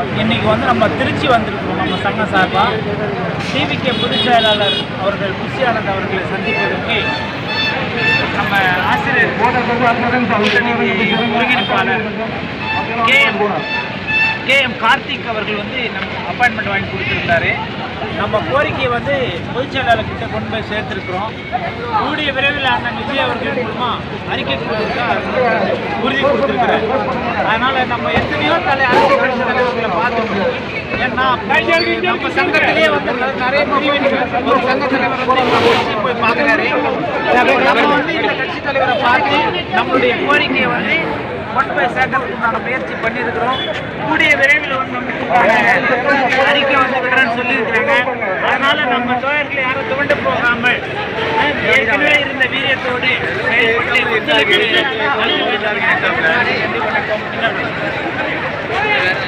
இன்னைக்கு வந்து நம்ம திருச்சி வந்திருக்கோம். நம்ம சங்கம் சார்பாக டிவிகே பொதுச் செயலாளர் அவர்கள் புஷி ஆனந்த் அவர்களை சந்திப்பதற்கு நம்ம ஆசிரியர் ஒருங்கிணைப்பாளர் K M K M Karthik அவர்கள் வந்து நம்ம அப்பாயின்மெண்ட் வாங்கி கொடுத்துருந்தாரு. நம்ம கோரிக்கையை வந்து பொதுச் செயலாளர்கிட்ட கொண்டு போய் சேர்த்துருக்குறோம். கூடிய விரைவில் அண்ணன் விஜய் அவர்கள் மூலமா அறிக்கை கொடுத்துருக்கா உறுதி கொடுத்துருக்குறாரு. அதனால நம்ம எத்தனையோ தலை அரசு கட்சி தலைவர்களை பார்த்துருக்கோம் ஏன்னா நம்ம சங்கத்திலேயே வந்து நிறைய பிரிவினைகள் ஒரு சங்க வந்து போய் பார்க்குறாரு. நம்ம வந்து இந்த கட்சி தலைவரை பார்த்து நம்மளுடைய கோரிக்கையை வந்து கொண்டு போய் சேர்க்கறதுக்குண்டான முயற்சி பண்ணியிருக்கிறோம். கூடிய விரைவில் வந்து நமக்கு அறிக்கை வந்து விடுறேன்னு சொல்லியிருக்கிறாங்க. அதனால நம்ம தோழர்கள் யாரும் துவண்டு போகாமல் அஹ், ஏற்கனவே இருந்த வீரியத்தோடு செயல்பட்டு